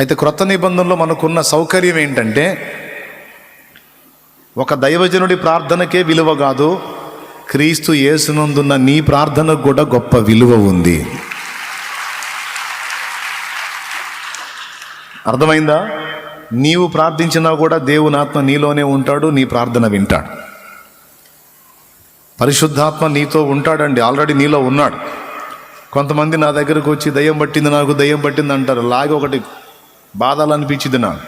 అయితే క్రొత్త నిబంధనలో మనకున్న సౌకర్యం ఏంటంటే ఒక దైవజనుడి ప్రార్థనకే విలువ కాదు క్రీస్తు యేసునందున్న నీ ప్రార్థనకు కూడా గొప్ప విలువ ఉంది. అర్థమైందా? నీవు ప్రార్థించినా కూడా దేవుని ఆత్మ నీలోనే ఉంటాడు నీ ప్రార్థన వింటాడు. పరిశుద్ధాత్మ నీతో ఉంటాడండి ఆల్రెడీ నీలో ఉన్నాడు. కొంతమంది నా దగ్గరకు వచ్చి దయ్యం పట్టింది నాకు దయ్యం పట్టింది అంటారు. లాగి ఒకటి బాధలు అనిపించింది నాకు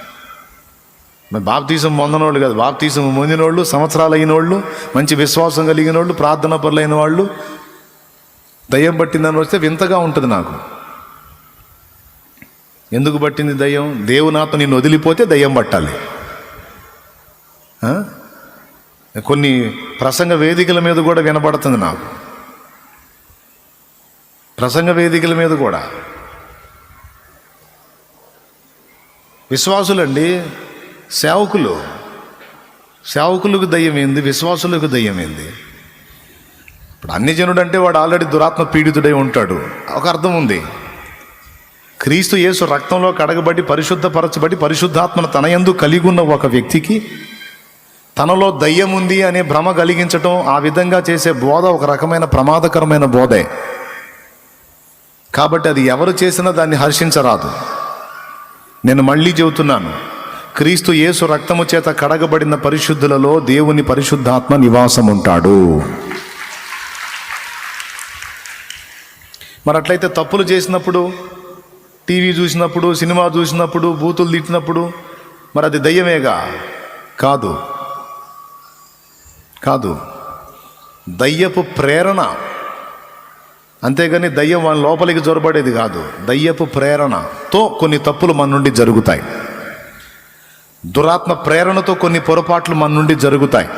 మరి బాప్తీసం పొందనోళ్ళు కాదు బాప్తీసం పొందినోళ్ళు సంవత్సరాలు అయిన వాళ్ళు మంచి విశ్వాసం కలిగిన వాళ్ళు ప్రార్థన పరులైన వాళ్ళు దయ్యం పట్టిందని వస్తే వింతగా ఉంటుంది నాకు. ఎందుకు పట్టింది దయ్యం? దేవునాథం నిన్ను వదిలిపోతే దయ్యం పట్టాలి. కొన్ని ప్రసంగ వేదికల మీద కూడా వినబడుతుంది నాకు. ప్రసంగ వేదికల మీద కూడా. విశ్వాసులండి సేవకులు. సేవకులకు దయ్యం ఏంది విశ్వాసులకు దయ్యం ఏంది ఇప్పుడు అన్ని జనుడు అంటే వాడు ఆల్రెడీ దురాత్మ పీడితుడై ఉంటాడు. ఒక అర్థం ఉంది. క్రీస్తు యేసు రక్తంలో కడగబడి పరిశుద్ధపరచబడి పరిశుద్ధాత్మను తన యందు కలిగి ఉన్న ఒక వ్యక్తికి తనలో దయ్యం ఉంది అనే భ్రమ కలిగించటం ఆ విధంగా చేసే బోధ ఒక రకమైన ప్రమాదకరమైన బోధే. కాబట్టి అది ఎవరు చేసినా దాన్ని హర్షించరాదు. నేను మళ్ళీ చెబుతున్నాను. క్రీస్తు యేసు రక్తము చేత కడగబడిన పరిశుద్ధులలో దేవుని పరిశుద్ధాత్మ నివాసం ఉంటాడు మరి అట్లయితే తప్పులు చేసినప్పుడు టీవీ చూసినప్పుడు సినిమా చూసినప్పుడు బూతులు తిట్టినప్పుడు మరి అది దయ్యమేగా? కాదు. కాదు. దయ్యపు ప్రేరణ. అంతేగాని దయ్యం వాళ్ళ లోపలికి జొరబడేది కాదు. దయ్యపు ప్రేరణతో కొన్ని తప్పులు మన నుండి జరుగుతాయి. దురాత్మ ప్రేరణతో కొన్ని పొరపాట్లు మన నుండి జరుగుతాయి.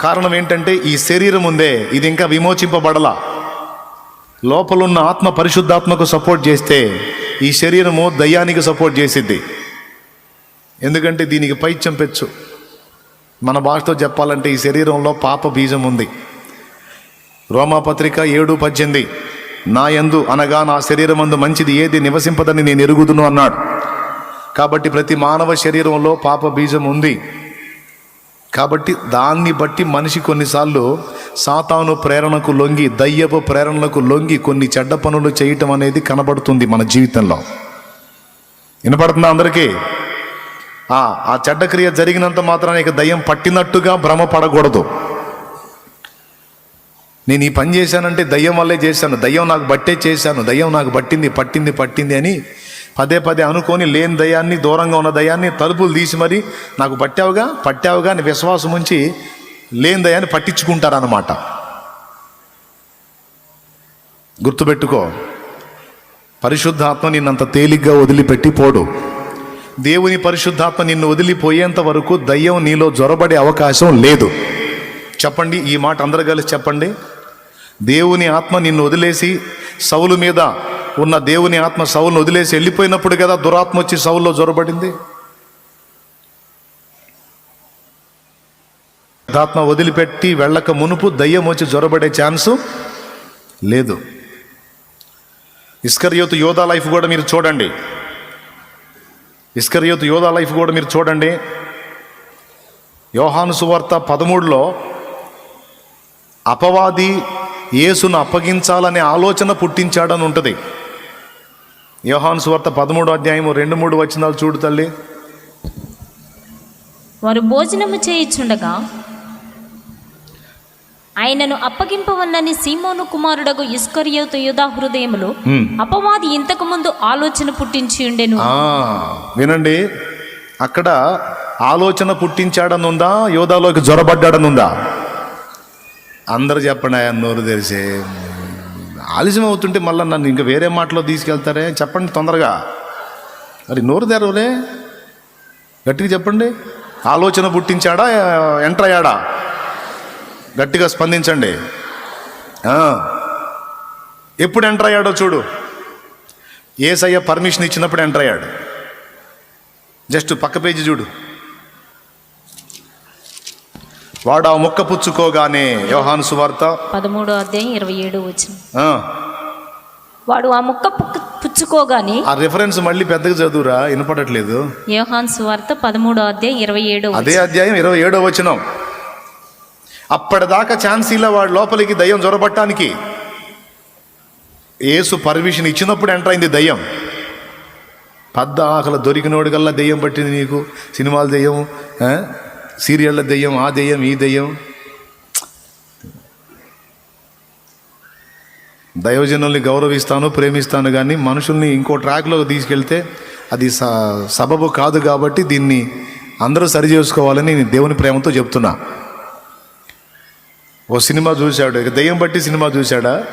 కారణం ఏంటంటే ఈ శరీరం ఉందే ఇది ఇంకా విమోచింపబడలా. లోపలున్న ఆత్మ పరిశుద్ధాత్మకు సపోర్ట్ చేస్తే ఈ శరీరము దయ్యానికి సపోర్ట్ చేసిద్ది. ఎందుకంటే దీనికి పైత్యం పెచ్చు. మన భాషతో చెప్పాలంటే ఈ శరీరంలో పాప బీజం ఉంది. రోమాపత్రిక ఏడు పద్దెనిమిది. నా యందు అనగా నా శరీరమందు మంచిది ఏది నివసింపదని నేను ఎరుగుదును అన్నాడు. కాబట్టి ప్రతి మానవ శరీరంలో పాప బీజం ఉంది. కాబట్టి దాన్ని బట్టి మనిషి కొన్నిసార్లు సాతాను ప్రేరణకు లొంగి దయ్యపు ప్రేరణలకు లొంగి కొన్ని చెడ్డ పనులు చేయటం అనేది కనబడుతుంది మన జీవితంలో. వినపడుతుందా అందరికీ? ఆ చెడ్డ క్రియ జరిగినంత మాత్రాన ఇక దయ్యం పట్టినట్టుగా భ్రమపడకూడదు. నేను ఈ పని చేశానంటే దయ్యం వల్లే చేశాను. దయ్యం నాకు బట్టే చేశాను. దయ్యం నాకు పట్టింది పట్టింది పట్టింది అని పదే పదే అనుకొని లేని దయాన్ని దూరంగా ఉన్న దయాన్ని తలుపులు తీసి మరి నాకు పట్టావుగా పట్టావుగా అని విశ్వాసం ఉంచి లేని దయాన్ని పట్టించుకుంటారన్నమాట. గుర్తుపెట్టుకో పరిశుద్ధాత్మ నిన్నంత తేలిగ్గా వదిలిపెట్టి పోడు. దేవుని పరిశుద్ధాత్మ నిన్ను వదిలిపోయేంత వరకు దయ్యం నీలో జొరబడే అవకాశం లేదు. చెప్పండి ఈ మాట అందరు కలిసి చెప్పండి. దేవుని ఆత్మ నిన్ను వదిలేసి సౌలు మీద ఉన్న దేవుని ఆత్మ సౌలును వదిలేసి వెళ్ళిపోయినప్పుడు కదా దురాత్మ వచ్చి సౌల్లో జొరబడింది. ఆత్మ వదిలిపెట్టి వెళ్ళక మునుపు దయ్యం వచ్చి జొరబడే ఛాన్సు లేదు. ఇస్కర్యోతు యోధా లైఫ్ కూడా మీరు చూడండి. ఇస్కర్యోతు యోధా లైఫ్ కూడా మీరు చూడండి. యోహాను సువార్త పదమూడులో అపవాది యేసును అప్పగించాలనే ఆలోచన పుట్టించాడని ఉంటుంది. యోహాను సువార్త పదమూడు అధ్యాయము రెండు మూడు వచనాలు చూడు తల్లి. వారు భోజనము చేయిచుండగా ఆయనను అప్పగింపవన్నని సీమోను కుమారుడగు ఇస్కరియోతు యుధా హృదయములో. అపవాది ఇంతకు ముందు ఆలోచన పుట్టించి ఉండెను. ఆ, వినండి. అక్కడ ఆలోచన పుట్టించాడని ఉందా యోధాలోకి జ్వరబడ్డాడని ఉందా అందరు చెప్పండి ఆయన నోరు తెరిసే ఆలస్యం అవుతుంటే మళ్ళీ నన్ను ఇంకా వేరే మాటలో తీసుకెళ్తారే? చెప్పండి తొందరగా. మరి నోరు తెరవలే. గట్టిగా చెప్పండి. ఆలోచన పుట్టించాడా? ఎంటర్ అయ్యాడా? గట్టిగా స్పందించండి. ఎప్పుడు ఎంటర్ అయ్యాడో చూడు. ఏసయ్య పర్మిషన్ ఇచ్చినప్పుడు ఎంటర్ అయ్యాడు. జస్ట్ పక్క పేజీ చూడు. వాడు ఆ ముక్క పుచ్చుకోగానే యోహాను సువార్త. పదమూడో అధ్యాయం ఇరవై ఏడు వచ్చిన వాడు ఆ ముక్క పుచ్చుకోగానే ఆ రిఫరెన్స్ మళ్ళీ పెద్దగా చదువురా వినపడట్లేదు. యోహాన్ సువార్త పదమూడో అధ్యాయం ఇరవై ఏడో అదే అధ్యాయం ఇరవై ఏడో వచనం. అప్పటిదాకా ఛాన్సీల వాడు లోపలికి దయ్యం జొరబట్టానికి ఏసు పర్మిషన్ ఇచ్చినప్పుడు ఎంటర్ అయింది దయ్యం. పద్ద ఆకలి దొరికినోడు కల్లా దెయ్యం పట్టింది నీకు సినిమాల దెయ్యం? సీరియళ్ళ దెయ్యం ఆ దెయ్యం ఈ దెయ్యం. దైవజనుల్ని గౌరవిస్తాను ప్రేమిస్తాను కానీ మనుషుల్ని ఇంకో ట్రాక్లోకి తీసుకెళ్తే అది స సబబు కాదు కాబట్టి దీన్ని అందరూ సరి చేసుకోవాలని నేను దేవుని ప్రేమతో చెప్తున్నా. ఓ సినిమా చూశాడు ఇక దయ్యం బట్టి సినిమా చూశాడా?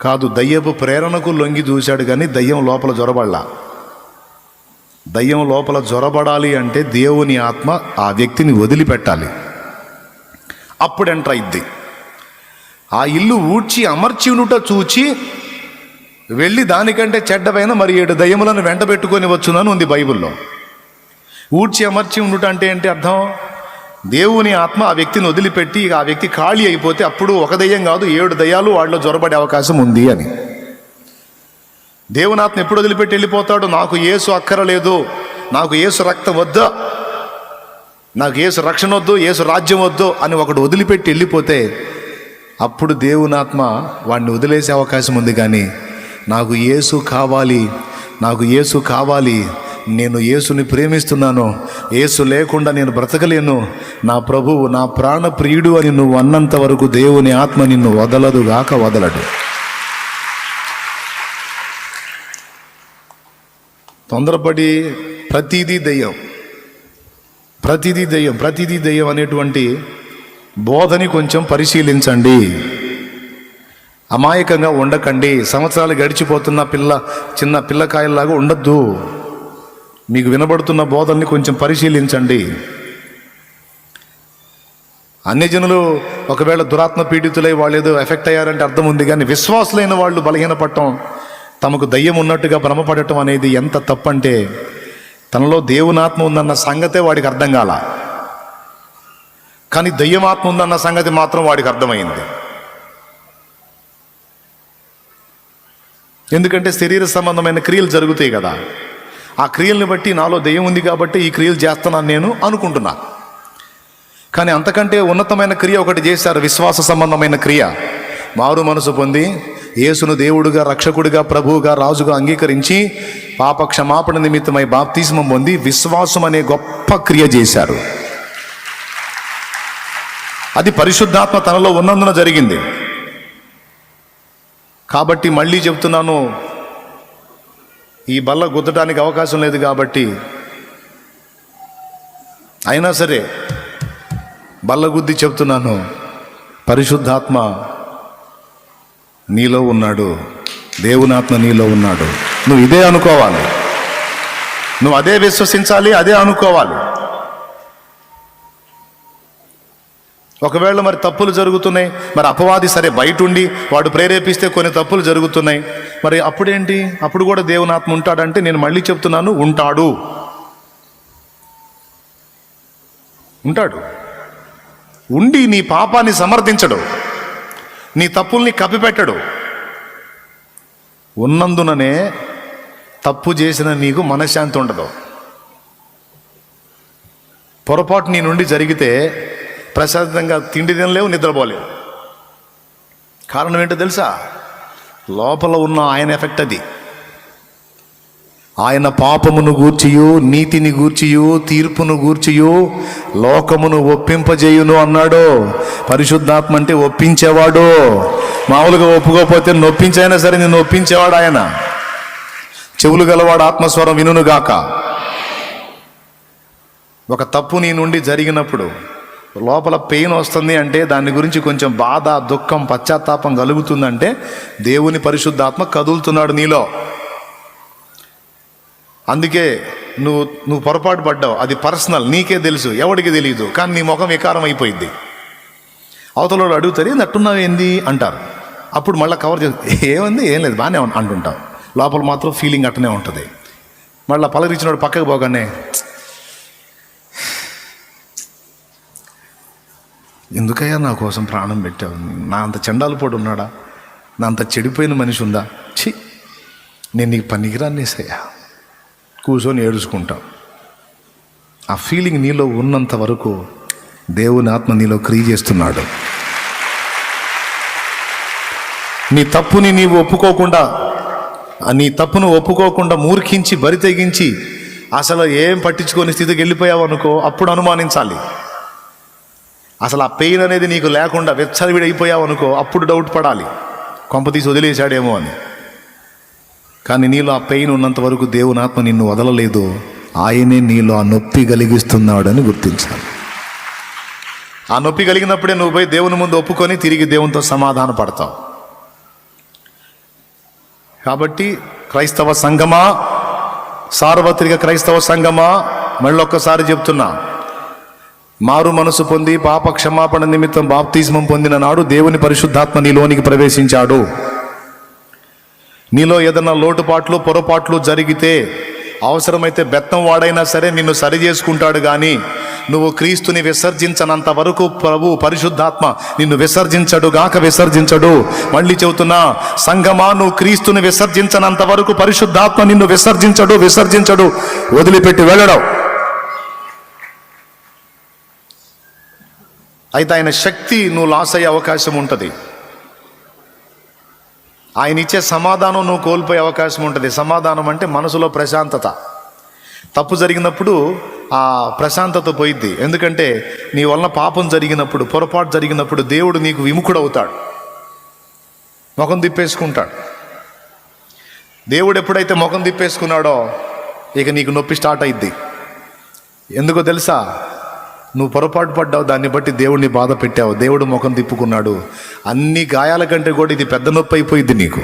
కాదు దయ్యపు ప్రేరణకు లొంగి చూశాడు కానీ దయ్యం లోపల జొరబడలా. దయ్యం లోపల జొరబడాలి అంటే దేవుని ఆత్మ ఆ వ్యక్తిని వదిలిపెట్టాలి. అప్పుడు ఎంటర్ అయింది ఆ ఇల్లు ఊడ్చి అమర్చి ఉండుట చూచి వెళ్ళి దానికంటే చెడ్డపైన మరి ఏడు దయ్యములను వెంట పెట్టుకొని వచ్చునని ఉంది బైబిల్లో. ఊడ్చి అమర్చి ఉండుట అంటే ఏంటి అర్థం? దేవుని ఆత్మ ఆ వ్యక్తిని వదిలిపెట్టి ఇక ఆ వ్యక్తి ఖాళీ అయిపోతే అప్పుడు ఒక దయ్యం కాదు ఏడు దయ్యాలు వాళ్ళలో జొరబడే అవకాశం ఉంది అని. దేవుని ఆత్మ ఎప్పుడు వదిలిపెట్టి వెళ్ళిపోతాడు? నాకు ఏసు అక్కరలేదు. నాకు ఏసు రక్తం వద్దు. నాకు ఏసు రక్షణ వద్దు ఏసు రాజ్యం వద్దు అని ఒకడు వదిలిపెట్టి వెళ్ళిపోతే అప్పుడు దేవునాత్మ వాడిని వదిలేసే అవకాశం ఉంది కానీ నాకు యేసు కావాలి నాకు యేసు కావాలి నేను యేసుని ప్రేమిస్తున్నాను యేసు లేకుండా నేను బ్రతకలేను నా ప్రభువు నా ప్రాణ ప్రియుడు అని నువ్వు అన్నంత వరకు దేవుని ఆత్మ నిన్ను వదలదు గాక వదలడు. తొందరపడి ప్రతిదీ దెయ్యం. ప్రతిదీ దెయ్యం ప్రతిదీ దెయ్యం అనేటువంటి బోధని కొంచెం పరిశీలించండి. అమాయకంగా ఉండకండి. సంవత్సరాలు గడిచిపోతున్న పిల్ల చిన్న పిల్లకాయల్లాగా ఉండద్దు. మీకు వినబడుతున్న బోధల్ని కొంచెం పరిశీలించండి. అన్యజనులు ఒకవేళ దురాత్మ పీడితులై వాళ్ళు ఏదో ఎఫెక్ట్ అయ్యారంటే అర్థం ఉంది కానీ విశ్వాసులైన వాళ్ళు బలహీనపడటం తమకు దయ్యం ఉన్నట్టుగా భ్రమపడటం అనేది ఎంత తప్పంటే తనలో దేవునాత్మ ఉందన్న సంగతే వాడికి అర్థం కాల. కానీ దయ్యమాత్మ ఉందన్న సంగతి మాత్రం వాడికి అర్థమైంది. ఎందుకంటే శరీర సంబంధమైన క్రియలు జరుగుతాయి కదా. ఆ క్రియల్ని బట్టి నాలో దయ్యం ఉంది కాబట్టి ఈ క్రియలు చేస్తున్నాను నేను అనుకుంటున్నా. కానీ అంతకంటే ఉన్నతమైన క్రియ ఒకటి చేశారు విశ్వాస సంబంధమైన క్రియ. మారు మనసు పొంది యేసును దేవుడుగా రక్షకుడిగా ప్రభువుగా రాజుగా అంగీకరించి పాప క్షమాపణ నిమిత్తమై బాప్తిస్మం పొంది విశ్వాసం అనే గొప్ప క్రియ చేశారు. అది పరిశుద్ధాత్మ తనలో ఉన్నందున జరిగింది. కాబట్టి మళ్ళీ చెప్తున్నాను ఈ బల్ల గుద్దడానికి అవకాశం లేదు కాబట్టి అయినా సరే బల్లగుద్ది చెప్తున్నాను పరిశుద్ధాత్మ నీలో ఉన్నాడు. దేవునాత్మ నీలో ఉన్నాడు. నువ్వు ఇదే అనుకోవాలి. నువ్వు అదే విశ్వసించాలి అదే అనుకోవాలి. ఒకవేళ మరి తప్పులు జరుగుతున్నాయి మరి అపవాది సరే బయట ఉండి వాడు ప్రేరేపిస్తే కొన్ని తప్పులు జరుగుతున్నాయి. మరి అప్పుడేంటి? అప్పుడు కూడా దేవునాత్మ ఉంటాడంటే నేను మళ్ళీ చెప్తున్నాను ఉంటాడు. ఉంటాడు. ఉండి నీ పాపాన్ని సమర్థించడు. నీ తప్పుల్ని కప్పిపెట్టడు. ఉన్నందుననే తప్పు చేసిన నీకు మనశ్శాంతి ఉండదు. పొరపాటు నీ నుండి జరిగితే ప్రశాంతంగా తిండి తినలేవు నిద్రపోలేవు. కారణం ఏంటో తెలుసా? లోపల ఉన్న ఆయన ఎఫెక్ట్ అది. ఆయన పాపమును గూర్చియు నీతిని గూర్చియు తీర్పును గూర్చియు లోకమును ఒప్పింపజేయును అన్నాడు. పరిశుద్ధాత్మ అంటే ఒప్పించేవాడు. మామూలుగా ఒప్పుకోకపోతే నొప్పించైనా సరే నిన్ను ఒప్పించేవాడు ఆయన. చెవులు గలవాడు ఆత్మస్వరం వినుగాక ఒక తప్పు నీ నుండి జరిగినప్పుడు లోపల పెయిన్ వస్తుంది అంటే దాని గురించి కొంచెం బాధ దుఃఖం పశ్చాత్తాపం కలుగుతుందంటే దేవుని పరిశుద్ధాత్మ కదులుతున్నాడు నీలో. అందుకే నువ్వు నువ్వు పొరపాటు పడ్డావు. అది పర్సనల్ నీకే తెలుసు ఎవడికి తెలియదు కానీ నీ ముఖం వికారం అయిపోయింది అవతల అడుగుతారు ఏంది అట్టున్నావు ఏంది? అంటారు. అప్పుడు మళ్ళీ కవర్ చేసి ఏముంది? ఏం లేదు బాగానే అంటుంటాం. అంటుంటావు లోపల మాత్రం ఫీలింగ్ అట్టనే ఉంటుంది. మళ్ళీ పలకరించినోడు పక్కకు పోగానే ఎందుకయ్యా నా కోసం ప్రాణం పెట్టావు? నా అంత చెండాలు పోటు ఉన్నాడా? నా అంత చెడిపోయిన మనిషి ఉందా? ఛీ! నేను నీకు పనికిరాన్నేసయ్యా. కూర్చొని ఏడుచుకుంటాం. ఆ ఫీలింగ్ నీలో ఉన్నంత వరకు దేవుని ఆత్మ నీలో క్రియ చేస్తున్నాడు. నీ తప్పుని నీవు ఒప్పుకోకుండా నీ తప్పును ఒప్పుకోకుండా మూర్ఖించి బరి తెగించి అసలు ఏం పట్టించుకొని స్థితికి వెళ్ళిపోయావు అనుకో అప్పుడు అనుమానించాలి. అసలు ఆ పెయిన్ అనేది నీకు లేకుండా వెచ్చరివిడైపోయావు అనుకో అప్పుడు డౌట్ పడాలి. కొంప తీసి వదిలేశాడేమో అని. కానీ నీలో ఆ పెయిన్ ఉన్నంత వరకు దేవుని ఆత్మ నిన్ను వదలలేదు. ఆయనే నీలో ఆ నొప్పి కలిగిస్తున్నాడని గుర్తించాలి. ఆ నొప్పి కలిగినప్పుడే నువ్వు పోయి దేవుని ముందు ఒప్పుకొని తిరిగి దేవునితో సమాధాన పడతావు. కాబట్టి క్రైస్తవ సంఘమా? సార్వత్రిక క్రైస్తవ సంఘమా? మళ్ళొక్కసారి చెప్తున్నా. మారు మనసు పొంది పాప క్షమాపణ నిమిత్తం బాప్తిజమం పొందిన నాడు దేవుని పరిశుద్ధాత్మ నీలోనికి ప్రవేశించాడు. నీలో ఏదైనా లోటుపాట్లు పొరపాట్లు జరిగితే అవసరమైతే బెత్తం వాడైనా సరే నిన్ను సరి చేసుకుంటాడు కానీ నువ్వు క్రీస్తుని విసర్జించనంత వరకు ప్రభు పరిశుద్ధాత్మ నిన్ను విసర్జించడు గాక విసర్జించడు. మళ్ళీ చెబుతున్నా సంగమా నువ్వు క్రీస్తుని విసర్జించనంత వరకు పరిశుద్ధాత్మ నిన్ను విసర్జించడు విసర్జించడు. వదిలిపెట్టి వెళ్ళడం. అయితే ఆయన శక్తి నువ్వు లాస్ అయ్యే అవకాశం ఉంటుంది. ఆయన ఇచ్చే సమాధానం నువ్వు కోల్పోయే అవకాశం ఉంటుంది. సమాధానం అంటే మనసులో ప్రశాంతత. తప్పు జరిగినప్పుడు ఆ ప్రశాంతత పోయిద్ది. ఎందుకంటే నీ వలన పాపం జరిగినప్పుడు పొరపాటు జరిగినప్పుడు దేవుడు నీకు విముఖుడవుతాడు. ముఖం తిప్పేసుకుంటాడు. దేవుడు ఎప్పుడైతే ముఖం తిప్పేసుకున్నాడో ఇక నీకు నొప్పి స్టార్ట్ అయింది ఎందుకో తెలుసా? నువ్వు పొరపాటు పడ్డావు దాన్ని బట్టి దేవుడిని బాధ పెట్టావు దేవుడు ముఖం తిప్పుకున్నాడు. అన్ని గాయాల కంటే కూడా ఇది పెద్ద నొప్పి అయిపోయింది నీకు.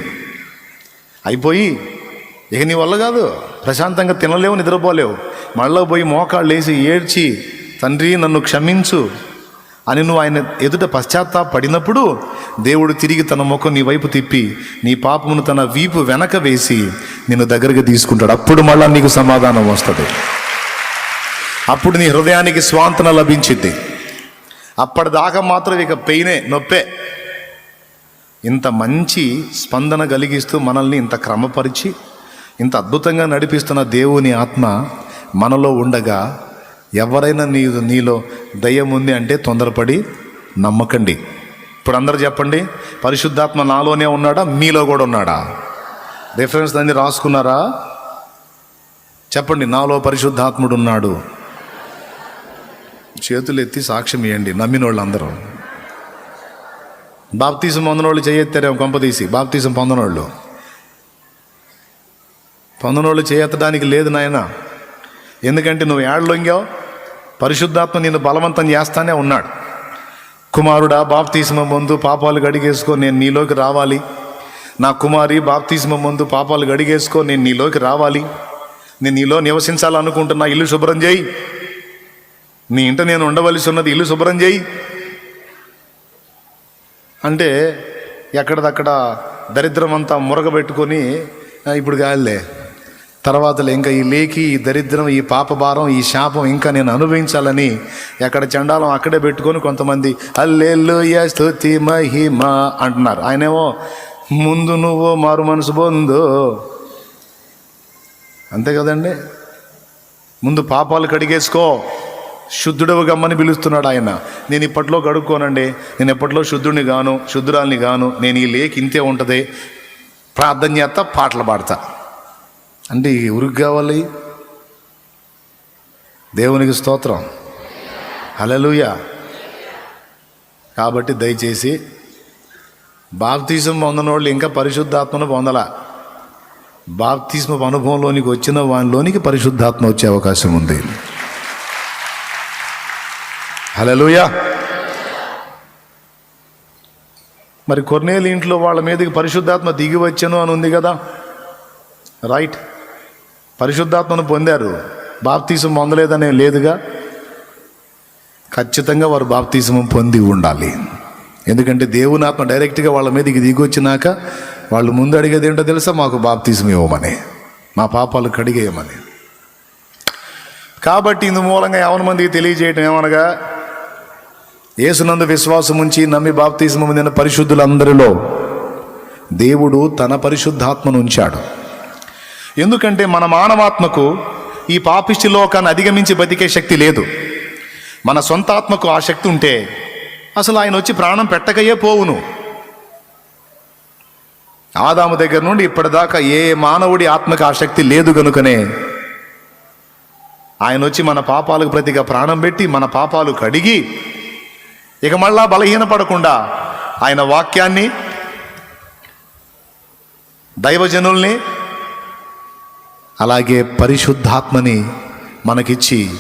అయిపోయి ఇక నీ వల్ల కాదు ప్రశాంతంగా తినలేవు నిద్రపోలేవు. మళ్ళీ పోయి మోకాళ్ళు వేసి ఏడ్చి తండ్రి నన్ను క్షమించు అని నువ్వు ఆయన ఎదుట పశ్చాత్తాపడినప్పుడు దేవుడు తిరిగి తన ముఖం నీ వైపు తిప్పి నీ పాపమును తన వీపు వెనక వేసి నిన్ను దగ్గరికి తీసుకుంటాడు. అప్పుడు మళ్ళీ నీకు సమాధానం వస్తుంది. అప్పుడు నీ హృదయానికి స్వాంతన లభించింది. అప్పటిదాకా మాత్రం ఇక పెయినే నొప్పే. ఇంత మంచి స్పందన కలిగిస్తూ మనల్ని ఇంత క్రమపరిచి ఇంత అద్భుతంగా నడిపిస్తున్న దేవుని ఆత్మ మనలో ఉండగా ఎవరైనా నీ నీలో దయ్యం ఉంది అంటే తొందరపడి నమ్మకండి. ఇప్పుడు అందరు చెప్పండి పరిశుద్ధాత్మ నాలోనే ఉన్నాడా? మీలో కూడా ఉన్నాడా? రిఫరెన్స్ దాన్ని రాసుకున్నారా? చెప్పండి నాలో పరిశుద్ధాత్ముడు ఉన్నాడు. చేతులు ఎత్తి సాక్ష్యం ఇవ్వండి నమ్మిన వాళ్ళందరూ బాప్తీసం పొందనోళ్ళు చేయెత్తారేమో కొంపదీసి బాప్తీసం పొందనోళ్ళు. పొందనోళ్ళు చేయెత్తడానికి లేదు నాయన. ఎందుకంటే నువ్వు ఏడలొంగావు పరిశుద్ధాత్మ నిన్ను బలవంతం చేస్తానే ఉన్నాడు. కుమారుడా బాప్తీసమ ముందు పాపాలు గడిగేసుకో నేను నీలోకి రావాలి. నా కుమారి బాప్తీసమ ముందు పాపాలు గడిగేసుకో నేను నీలోకి రావాలి. నేను నీలో నివసించాలనుకుంటున్నా ఇల్లు శుభ్రం చేయి. నీ ఇంట నేను ఉండవలసి ఉన్నది ఇల్లు శుభ్రం చేయి. అంటే ఎక్కడదక్కడ దరిద్రం అంతా మురగబెట్టుకొని ఇప్పుడు కాదులే తర్వాత ఇంకా ఈ లేకి ఈ దరిద్రం ఈ పాపభారం ఈ శాపం ఇంకా నేను అనుభవించాలని ఎక్కడ చండాలం అక్కడే పెట్టుకొని కొంతమంది అల్లెల్లుయ స్థుతి మహిమ అంటున్నారు. ఆయనేమో ముందు నువ్వు మారు మనసు పొందు. అంతే కదండి? ముందు పాపాలు కడిగేసుకో. శుద్ధుడవు గమ్మని పిలుస్తున్నాడు ఆయన. నేను ఇప్పట్లో గడుక్కోనండి. నేను ఎప్పట్లో శుద్ధుడిని గాను శుద్ధురాల్ని గాను నేను ఈ లేఖ ఇంతే ఉంటుంది. ప్రార్థన చేస్తా పాటలు పాడతా. అంటే ఎవరికి కావాలి? దేవునికి స్తోత్రం. అలలుయ కాబట్టి దయచేసి బాప్తీసం పొందిన వాళ్ళు ఇంకా పరిశుద్ధాత్మను పొందల. బాప్తీసం అనుభవంలోనికి వచ్చిన వానిలోనికి పరిశుద్ధాత్మ వచ్చే అవకాశం ఉంది. హలలుయా మరి కొన్నేళ్ళు ఇంట్లో వాళ్ళ మీదకి పరిశుద్ధాత్మ దిగి వచ్చాను అని ఉంది కదా? రైట్ పరిశుద్ధాత్మను పొందారు. బాప్తీసం పొందలేదనే లేదుగా? ఖచ్చితంగా వారు బాప్తీసం పొంది ఉండాలి. ఎందుకంటే దేవుని ఆత్మ డైరెక్ట్గా వాళ్ళ మీదకి దిగి వచ్చినాక వాళ్ళు ముందు అడిగేది ఏంటో తెలుసా? మాకు బాప్తీసం ఇవ్వమని. మా పాపాలు కడిగేయమని. కాబట్టి ఇందు మూలంగా ఎవరి మందికి తెలియజేయటం ఏమనగా యేసునందు విశ్వాసం ఉంచి నమ్మి బాప్తీసం పొందిన పరిశుద్ధులందరిలో దేవుడు తన పరిశుద్ధాత్మను ఉంచాడు. ఎందుకంటే మన మానవాత్మకు ఈ పాపిష్టి లోకాన్ని అధిగమించి బతికే శక్తి లేదు. మన సొంత ఆత్మకు ఆ శక్తి ఉంటే అసలు ఆయన వచ్చి ప్రాణం పెట్టకయే పోవును. ఆదాము దగ్గర నుండి ఇప్పటిదాకా ఏ మానవుడి ఆత్మకు ఆ శక్తి లేదు గనుకనే ఆయన వచ్చి మన పాపాలకు ప్రతిగా ప్రాణం పెట్టి మన పాపాలు కడిగి ఇక మళ్ళా బలహీనపడకుండా ఆయన వాక్యాన్ని దైవజనుల్ని అలాగే పరిశుద్ధాత్మని మనకిచ్చి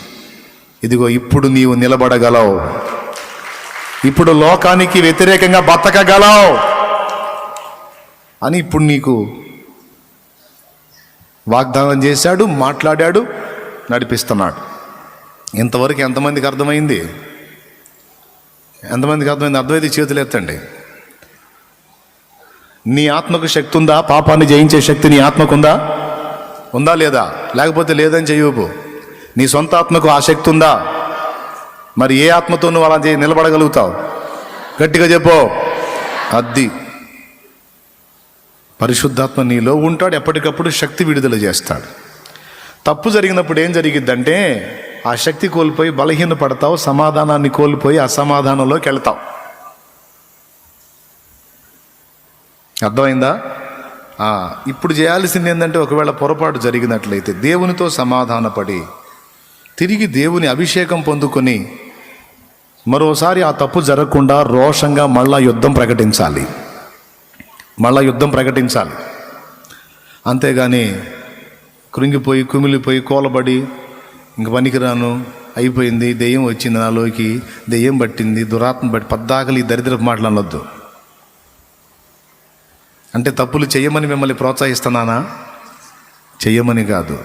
ఇదిగో ఇప్పుడు నీవు నిలబడగలవు. ఇప్పుడు లోకానికి వ్యతిరేకంగా బతకగలవు అని ఇప్పుడు నీకు వాగ్దానం చేశాడు మాట్లాడాడు నడిపిస్తున్నాడు. ఇంతవరకు ఎంతమందికి అర్థమైంది? ఎంతమందికి అర్థమైంది? అర్థమైతే చేతులు ఎత్తండి. నీ ఆత్మకు శక్తి ఉందా? పాపాన్ని జయించే శక్తి నీ ఆత్మకుందా ఉందా? లేదా? లేకపోతే లేదని చెయ్యవు నీ సొంత ఆత్మకు ఆ శక్తి ఉందా? మరి ఏ ఆత్మతో నువ్వు అలా నిలబడగలుగుతావు? గట్టిగా చెప్పు. అద్ది. పరిశుద్ధాత్మ నీలో ఉంటాడు. ఎప్పటికప్పుడు శక్తి విడుదల చేస్తాడు. తప్పు జరిగినప్పుడు ఏం జరిగిద్దంటే ఆ శక్తి కోల్పోయి బలహీన పడతావు సమాధానాన్ని కోల్పోయి అసమాధానంలోకి వెళ్తావు. అర్థమైందా? ఇప్పుడు చేయాల్సింది ఏంటంటే ఒకవేళ పొరపాటు జరిగినట్లయితే దేవునితో సమాధానపడి తిరిగి దేవుని అభిషేకం పొందుకొని మరోసారి ఆ తప్పు జరగకుండా రోషంగా మళ్ళా యుద్ధం ప్రకటించాలి. మళ్ళా యుద్ధం ప్రకటించాలి. అంతేగాని కృంగిపోయి కుమిలిపోయి కోలబడి ఇంక పనికిరాను. అయిపోయింది దెయ్యం వచ్చింది నాలోకి. దెయ్యం పట్టింది దురాత్మ పట్టి పద్దాకలి ఈ దరిద్రపు మాటలు అనొద్దు అంటే తప్పులు చేయమని మిమ్మల్ని ప్రోత్సహిస్తున్నానా? చెయ్యమని కాదు.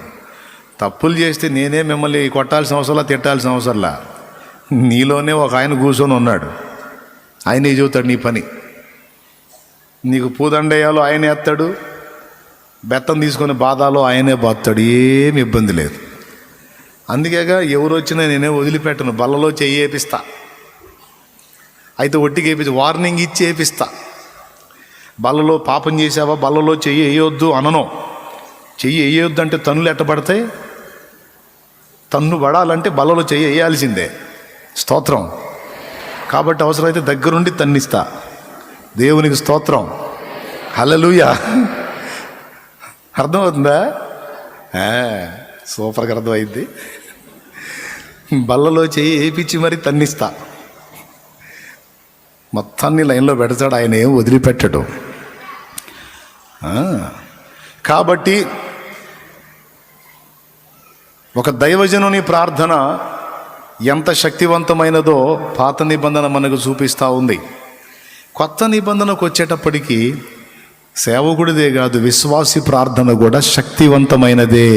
తప్పులు చేస్తే నేనే మిమ్మల్ని కొట్టాల్సిన అవసరంలా తిట్టాల్సిన అవసరంలా? నీలోనే ఒక ఆయన కూర్చొని ఉన్నాడు. ఆయనే చెబుతాడు నీ పని. నీకు పూదండేయాలో ఆయనే ఎత్తాడు. బెత్తం తీసుకొని బాధాలో ఆయనే బాస్తాడు ఏమి ఇబ్బంది లేదు. అందుకేగా ఎవరు వచ్చినా నేనే వదిలిపెట్టను బల్లలో చెయ్యి వేపిస్తా అయితే ఒట్టికి వేపించి వార్నింగ్ ఇచ్చి వేపిస్తా బల్లలో పాపం చేసావా బల్లలో చెయ్యి వేయొద్దు అనను. చెయ్యి వేయొద్దు అంటే తన్నులు ఎట్టబడతాయి తన్ను పడాలంటే బల్లలో చెయ్యి వేయాల్సిందే స్తోత్రం. కాబట్టి అవసరమైతే దగ్గరుండి తన్నిస్తా. దేవునికి స్తోత్రం. హలలుయా అర్థమవుతుందా? సూపర్గా అర్థమైంది. బల్లలో చేయి వేపించి మరి తన్నిస్తా. మొత్తాన్ని లైన్లో పెడతాడు ఆయన ఏం వదిలిపెట్టడు. కాబట్టి ఒక దైవజనుని ప్రార్థన ఎంత శక్తివంతమైనదో పాత నిబంధన మనకు చూపిస్తూ ఉంది. కొత్త నిబంధనకు వచ్చేటప్పటికీ సేవకుడిదే కాదు విశ్వాసి ప్రార్థన కూడా శక్తివంతమైనదే.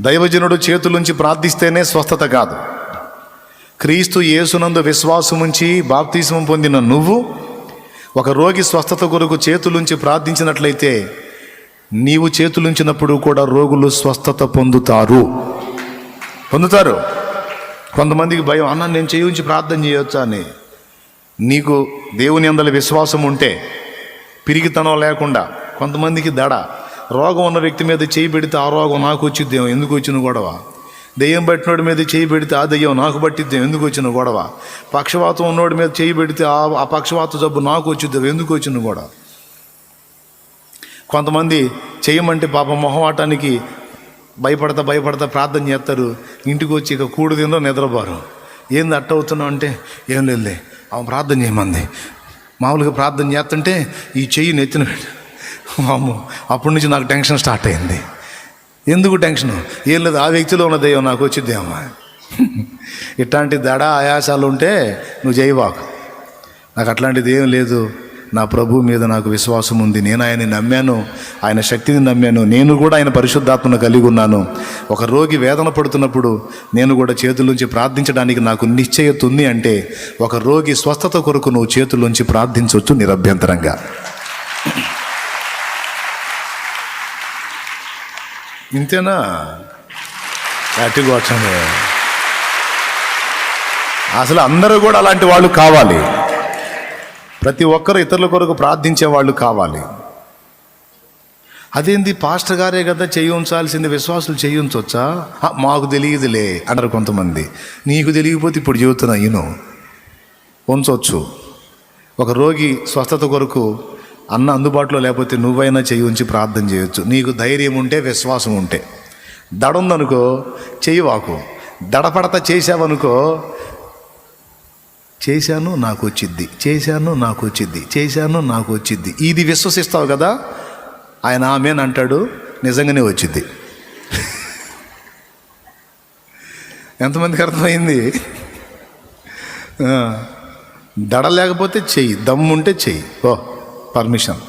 దైవజనుడు చేతులుంచి ప్రార్థిస్తేనే స్వస్థత కాదు. క్రీస్తు యేసునందు విశ్వాసముంచి బాప్తిస్మం పొందిన నువ్వు ఒక రోగి స్వస్థత కొరకు చేతులుంచి ప్రార్థించినట్లయితే నీవు చేతులుంచినప్పుడు కూడా రోగులు స్వస్థత పొందుతారు. పొందుతారు? కొంతమందికి భయం అన్న నేను చేయించి ప్రార్థన చేయొచ్చా? అని. నీకు దేవుని అందరి విశ్వాసం ఉంటే పిరిగితనం లేకుండా కొంతమందికి దడ రోగం ఉన్న వ్యక్తి మీద చేయి పెడితే ఆ రోగం నాకు వచ్చిద్దేమో ఎందుకు వచ్చిన గొడవ? దెయ్యం పట్టినోడి మీద చేయి పెడితే ఆ దెయ్యం నాకు పట్టిద్దాం ఎందుకు వచ్చిన గొడవ? పక్షవాతం ఉన్నోడి మీద చేయి పెడితే ఆ ఆ పక్షవాత జబ్బు నాకు వచ్చిద్దాం ఎందుకు వచ్చిన గొడవ? కొంతమంది చేయమంటే పాప మొహమాటానికి భయపడతా భయపడతా ప్రార్థన చేస్తారు. ఇంటికి వచ్చి ఇక కూడు తిందో నిద్రపోరు. ఏంది అట్ట అవుతున్నావు అంటే ఏం లేదులే ఆమె ప్రార్థన చేయమంది. మామూలుగా ప్రార్థన చేస్తుంటే ఈ చెయ్యి నెత్తిన పెట్టు అమ్మో అప్పటి నుంచి నాకు టెన్షన్ స్టార్ట్ అయింది. ఎందుకు టెన్షన్? ఏం లేదు ఆ వ్యక్తిలో ఉన్న దయ్యం నాకు వచ్చిద్దేమో. ఇట్లాంటి దడ ఆయాసాలు ఉంటే నువ్వు చేయవాకు నాకు అట్లాంటిది ఏం లేదు. నా ప్రభు మీద నాకు విశ్వాసం ఉంది. నేను ఆయన్ని నమ్మాను. ఆయన శక్తిని నమ్మాను. నేను కూడా ఆయన పరిశుద్ధాత్మను కలిగి ఉన్నాను. ఒక రోగి వేదన పడుతున్నప్పుడు నేను కూడా చేతుల్లోంచి ప్రార్థించడానికి నాకు నిశ్చయత ఉంది అంటే ఒక రోగి స్వస్థత కొరకు నువ్వు చేతుల్లోంచి ప్రార్థించవచ్చు నిరభ్యంతరంగా. ఇంతేనా? గట్టిగొచ్చండి అసలు అందరూ కూడా అలాంటి వాళ్ళు కావాలి. ప్రతి ఒక్కరు ఇతరుల కొరకు ప్రార్థించే వాళ్ళు కావాలి. అదేంది పాస్టర్ గారే కదా చేయి ఉంచాల్సింది విశ్వాసులు చేయి ఉంచవచ్చా "ఆ, మాకు తెలియదులే అన్నారు కొంతమంది. నీకు తెలియకపోతే ఇప్పుడు చెబుతున్నా ఈను ఉంచవచ్చు ఒక రోగి స్వస్థత కొరకు అన్న అందుబాటులో లేకపోతే నువ్వైనా చేయి ఉంచి ప్రార్థన చేయొచ్చు. నీకు ధైర్యం ఉంటే విశ్వాసం ఉంటే. దడ ఉందనుకో చెయ్యి వాకు. దడపడత చేసావనుకో చేశాను నాకు వచ్చిద్ది చేశాను నాకు వచ్చిద్ది చేశాను నాకు వచ్చిద్ది ఇది విశ్వసిస్తావు కదా? ఆయన ఆమెన్ అంటాడు నిజంగానే వచ్చిద్ది. ఎంతమందికి అర్థమైంది? దడ లేకపోతే చెయ్యి దమ్ముంటే చెయ్యి. ఓ. పర్మిషన్.